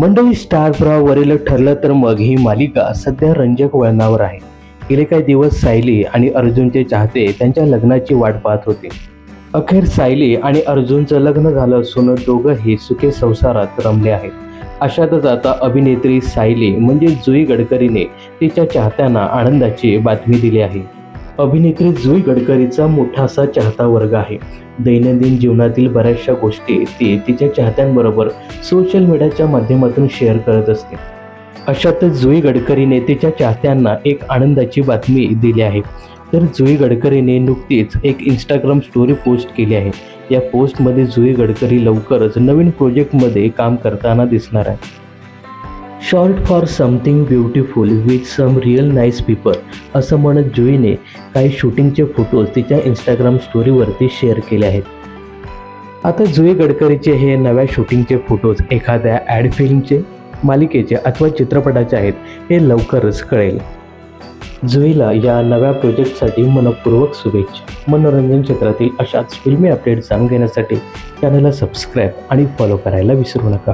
मंडळी स्टार प्रवाहावरील ठरलं तर मग ही मालिका सध्या रंजक वळणावर आहे. गेले काही दिवस सायली आणि अर्जुनचे चाहते त्यांच्या लग्नाची वाट पाहत होते. अखेर सायली आणि अर्जुनचं लग्न झालं असून दोघंही सुखे संसारात रमले आहेत. अशातच आता अभिनेत्री सायली म्हणजे जुई गडकरीने तिच्या चाहत्यांना आनंदाची बातमी दिली आहे. अभिनेत्री जुई गडकरीचा मोठा असा चाहता वर्ग आहे. दैनंदिन जीवनातील बऱ्याचशा गोष्टी ती तिच्या चाहत्यांबरोबर सोशल मीडियाच्या माध्यमातून शेअर करत असते. अशातच जुई गडकरीने तिच्या चाहत्यांना एक आनंदाची बातमी दिली आहे. तर जुई गडकरीने नुकतीच एक इंस्टाग्राम स्टोरी पोस्ट केली आहे. या पोस्टमध्ये जुई गडकरी लवकरच नवीन प्रोजेक्टमध्ये काम करताना दिसणार आहे. Short for something beautiful with some real nice people असं म्हणत जुईने काही शूटिंगचे फोटोज तिच्या इंस्टाग्राम स्टोरीवरती शेअर केले आहेत. आता जुई गडकरीचे हे नव्या शूटिंगचे फोटोज एखाद्या ॲड फिल्मचे मालिकेचे अथवा चित्रपटाचे आहेत हे लवकरच कळेल. जुईला या नव्या प्रोजेक्टसाठी मनपूर्वक शुभेच्छा. मनोरंजन क्षेत्रातील अशाच फिल्मी अपडेट जाणून घेण्यासाठी चॅनलला सबस्क्राईब आणि फॉलो करायला विसरू नका.